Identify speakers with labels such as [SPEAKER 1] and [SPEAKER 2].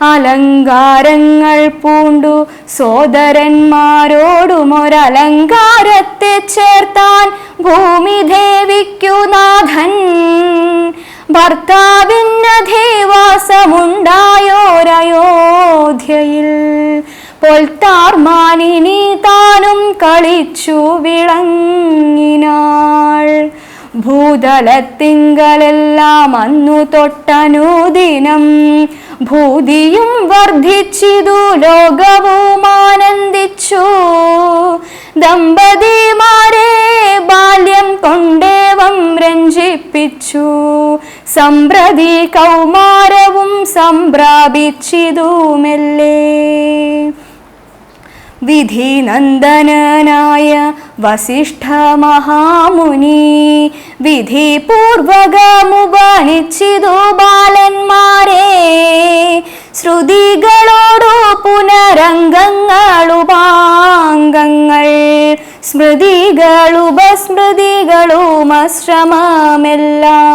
[SPEAKER 1] അലങ്കാരങ്ങൾ പൂണ്ടു. സോദരന്മാരോടും ഒരലങ്കാരത്തെ ചേർത്താൻ ഭൂമിദേവിക്കു നാഥൻ. ഭർത്താവിന്നധേവാസമുണ്ടായോരയോധ്യയിൽ പൊൽത്താർമാനിനി താനും കളിച്ചു വിളങ്ങിനാൾ ഭൂതലത്തിങ്കലെല്ലാം അന്നു തൊട്ടനുദിനം ഭൂതിയും വർദ്ധിച്ചിതു ലോകവും ആനന്ദിച്ചു. ദമ്പതിമാരെ ബാല്യം കൊണ്ടേവം രഞ്ജിപ്പിച്ചു. സമ്പ്രതി കൗമാരവും സംപ്രാപിച്ചിതു മെല്ലെ വിധിനന്ദനായ വസിഷ്ഠ മഹാമുനി വിധിപൂർവകമുപനിച്ചിതു ബാലന്മാരെ. ശ്രുതികളോടു പുനരംഗങ്ങളുപാംഗങ്ങൾ സ്മൃതികളുപസ്മൃതികളുമശ്രമമെല്ലാം